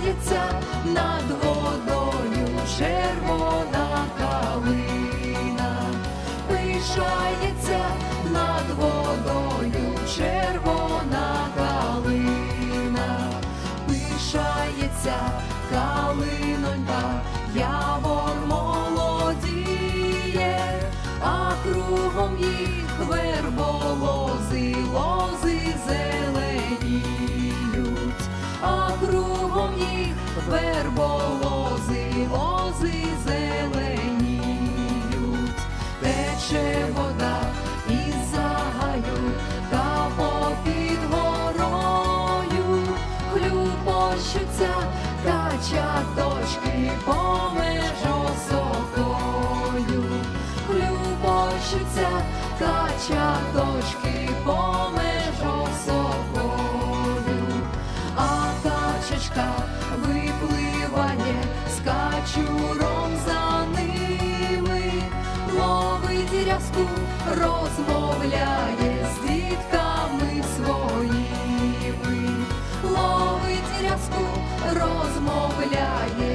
Піднімається над водою червона калина, пишається над водою червона калина, пишається калинонька, явор молодіє, а кругом їх верболозило. Верболози, лози зеленіють, тече вода із загаю та попід горою, хлюпощуться качаточки помеж осокою, хлюпощуться качаточки помеж осокою, зв'язку розмовляє з дітками своїми, ловить рязку, розмовляє.